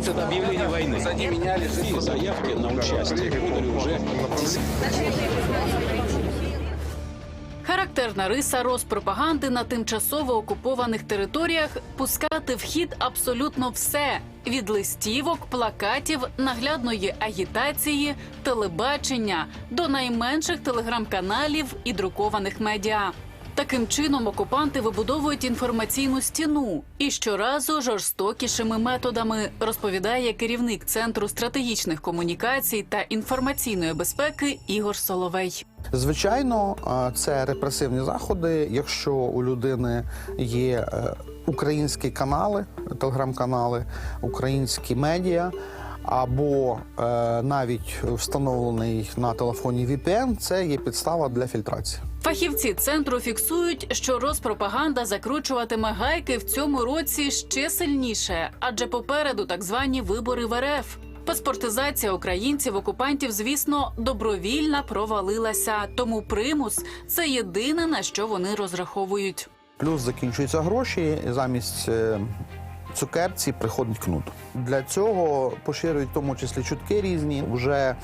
это объявление войны. И заявки на участие подали уже Характерна риса розпропаганди на тимчасово окупованих територіях пускати в хід абсолютно все від листівок, плакатів, наглядної агітації, телебачення до найменших телеграм-каналів і друкованих медіа. Таким чином окупанти вибудовують інформаційну стіну і щоразу жорстокішими методами, розповідає керівник центру стратегічних комунікацій та інформаційної безпеки Ігор Соловей. Звичайно, це репресивні заходи. Якщо у людини є е, українські канали, телеграм-канали, українські медіа. Або е, навіть встановлений на телефоні VPN, це є підстава для фільтрації. Фахівці центру фіксують, що розпропаганда закручуватиме гайки в цьому році ще сильніше, адже попереду так звані вибори в РФ. Паспортизація українців окупантів, звісно, добровільна провалилася. Тому примус це єдине на що вони розраховують. Плюс закінчуються гроші, замість е, цукерці приходить кнут. Для цього поширюють в тому числі чутки різні. Вже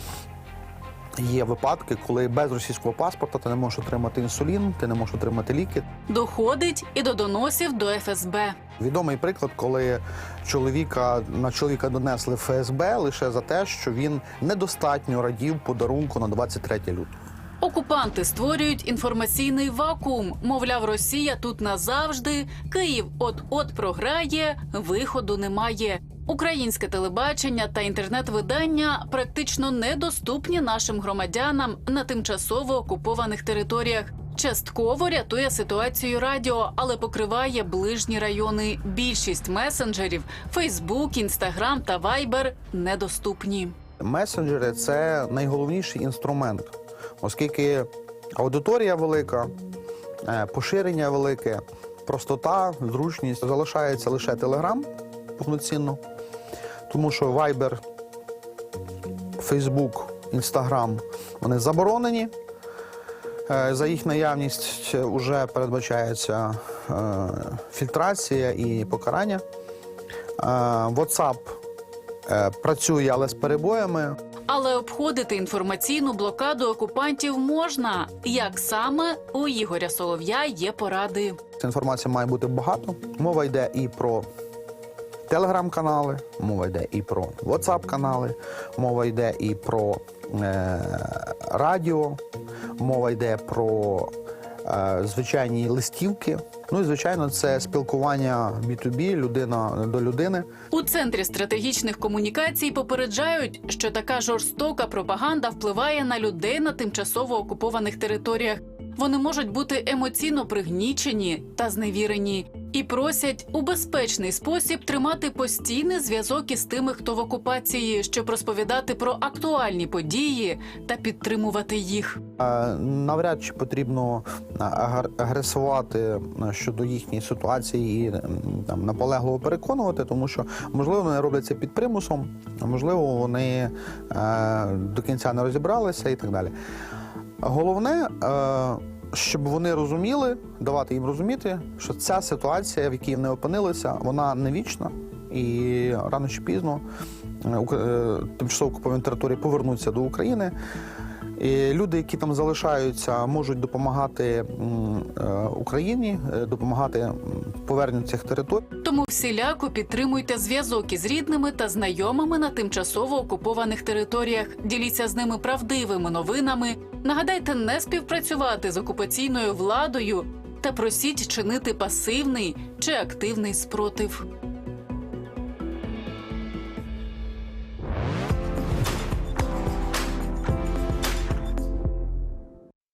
є випадки, коли без російського паспорта ти не можеш отримати інсулін, ти не можеш отримати ліки. Доходить і до доносів до ФСБ. Відомий приклад, коли чоловіка на чоловіка донесли ФСБ лише за те, що він недостатньо радів подарунку на 23 лютого. Окупанти створюють інформаційний вакуум. Мовляв, Росія тут назавжди. Київ от-от програє, виходу немає. Українське телебачення та інтернет-видання практично недоступні нашим громадянам на тимчасово окупованих територіях. Частково рятує ситуацію радіо, але покриває ближні райони. Більшість месенджерів Фейсбук, Інстаграм та Вайбер недоступні. Месенджери це найголовніший інструмент, оскільки аудиторія велика, е, поширення велике, простота, зручність залишається лише Telegram повноцінно, тому що Viber, Facebook, Instagram вони заборонені. Е, За їх наявність вже передбачається е, фільтрація і покарання. WhatsApp працює, але з перебоями. Але обходити інформаційну блокаду окупантів можна. Як саме у Ігоря Солов'я є поради. Інформації має бути багато. Мова йде і про телеграм-канали, мова йде і про WhatsApp-канали, мова йде і про е, радіо, мова йде про е, звичайні листівки. Ну і звичайно, це спілкування B2B, людина до людини. У центрі стратегічних комунікацій попереджають, що така жорстока пропаганда впливає на людей на тимчасово окупованих територіях. Вони можуть бути емоційно пригнічені та зневірені і просять у безпечний спосіб тримати постійний зв'язок із тими, хто в окупації, щоб розповідати про актуальні події та підтримувати їх. Навряд чи потрібно агресувати щодо їхньої ситуації і там наполегливо переконувати, тому що можливо вони роблять це під примусом, можливо, вони до кінця не розібралися і так далі. Головне, щоб вони розуміли, давати їм розуміти, що ця ситуація, в якій вони опинилися, вона не вічна, і рано чи пізно е, е, тимчасово окуповані території повернуться до України. І люди, які там залишаються, можуть допомагати е, Україні, допомагати поверненню цих територій. Всіляко підтримуйте зв'язок із рідними та знайомими на тимчасово окупованих територіях. Діліться з ними правдивими новинами. Нагадайте не співпрацювати з окупаційною владою та просіть чинити пасивний чи активний спротив.